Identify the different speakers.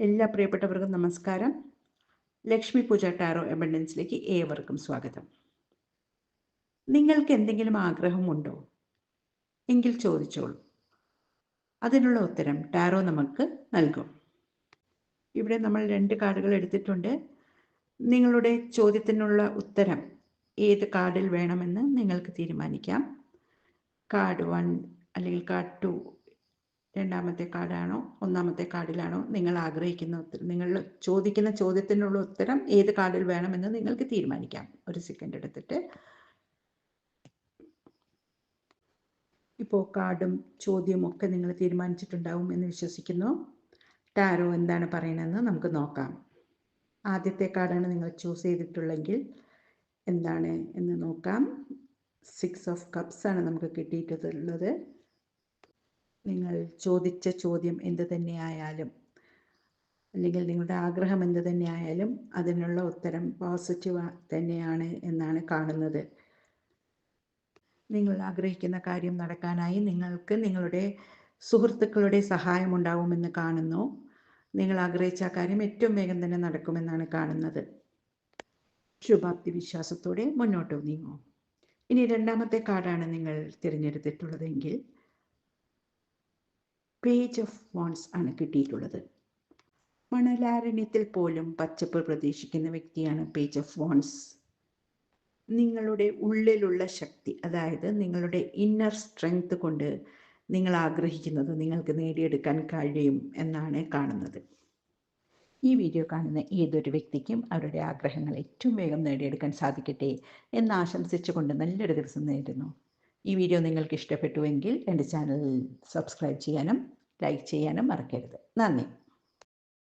Speaker 1: എല്ലാ പ്രിയപ്പെട്ടവർക്കും നമസ്കാരം. ലക്ഷ്മി പൂജ ടാറോ എബണ്ടൻസിലേക്ക് ഏവർക്കും സ്വാഗതം. നിങ്ങൾക്ക് എന്തെങ്കിലും ആഗ്രഹമുണ്ടോ? എങ്കിൽ ചോദിച്ചോളൂ. അതിനുള്ള ഉത്തരം ടാറോ നമുക്ക് നൽകും. ഇവിടെ നമ്മൾ രണ്ട് കാർഡുകൾ എടുത്തിട്ടുണ്ട്. നിങ്ങളുടെ ചോദ്യത്തിനുള്ള ഉത്തരം ഏത് കാർഡിൽ വേണമെന്ന് നിങ്ങൾക്ക് തീരുമാനിക്കാം. കാർഡ് വൺ അല്ലെങ്കിൽ കാർഡ് ടു രണ്ടാമത്തെ കാർഡാണോ ഒന്നാമത്തെ കാർഡിലാണോ നിങ്ങൾ ആഗ്രഹിക്കുന്ന നിങ്ങൾ ചോദിക്കുന്ന ചോദ്യത്തിനുള്ള ഉത്തരം ഏത് കാർഡിൽ വേണമെന്ന് നിങ്ങൾക്ക് തീരുമാനിക്കാം. ഒരു സെക്കൻഡ് എടുത്തിട്ട്. ഇപ്പോൾ കാർഡും ചോദ്യവും ഒക്കെ നിങ്ങൾ തീരുമാനിച്ചിട്ടുണ്ടാവും എന്ന് വിശ്വസിക്കുന്നു. ടാരോ എന്താണ് പറയണതെന്ന് നമുക്ക് നോക്കാം. ആദ്യത്തെ കാർഡാണ് നിങ്ങൾ ചൂസ് ചെയ്തിട്ടുള്ളെങ്കിൽ എന്താണ് എന്ന് നോക്കാം. സിക്സ് ഓഫ് കപ്സ് ആണ് നമുക്ക് കിട്ടിയിട്ടുള്ളത്. നിങ്ങൾ ചോദിച്ച ചോദ്യം എന്ത് തന്നെയായാലും അല്ലെങ്കിൽ നിങ്ങളുടെ ആഗ്രഹം എന്ത് തന്നെയായാലും അതിനുള്ള ഉത്തരം പോസിറ്റീവ് തന്നെയാണ് എന്നാണ് കാണുന്നത്. നിങ്ങൾ ആഗ്രഹിക്കുന്ന കാര്യം നടക്കാനായി നിങ്ങൾക്ക് നിങ്ങളുടെ സുഹൃത്തുക്കളുടെ സഹായം ഉണ്ടാവുമെന്ന് കാണുന്നു. നിങ്ങൾ ആഗ്രഹിച്ച കാര്യം ഏറ്റവും വേഗം തന്നെ നടക്കുമെന്നാണ് കാണുന്നത്. ശുഭാപ്തി വിശ്വാസത്തോടെ മുന്നോട്ട് നീങ്ങൂ. ഇനി രണ്ടാമത്തെ കാർഡാണ് നിങ്ങൾ തിരഞ്ഞെടുത്തിട്ടുള്ളതെങ്കിൽ പേജ് ഓഫ് വോൺസ് ആണ് കിട്ടിയിട്ടുള്ളത്. മണലാരണ്യത്തിൽ പോലും പച്ചപ്പ് പ്രതീക്ഷിക്കുന്ന വ്യക്തിയാണ് പേജ് ഓഫ് വോൺസ് നിങ്ങളുടെ ഉള്ളിലുള്ള ശക്തി അതായത് നിങ്ങളുടെ ഇന്നർ സ്ട്രെങ്ത് കൊണ്ട് നിങ്ങൾ ആഗ്രഹിക്കുന്നത് നിങ്ങൾക്ക് നേടിയെടുക്കാൻ കഴിയും എന്നാണ് കാണുന്നത്. ഈ വീഡിയോ കാണുന്ന ഏതൊരു വ്യക്തിക്കും അവരുടെ ആഗ്രഹങ്ങൾ ഏറ്റവും വേഗം നേടിയെടുക്കാൻ സാധിക്കട്ടെ എന്ന് ആശംസിച്ചുകൊണ്ട് നല്ലൊരു ദിവസം നേരുന്നു. ഈ വീഡിയോ നിങ്ങൾക്ക് ഇഷ്ടപ്പെട്ടുവെങ്കിൽ എന്റെ ചാനൽ സബ്സ്ക്രൈബ് ചെയ്യാനും ലൈക്ക് ചെയ്യാനും മറക്കരുത്. നന്ദി.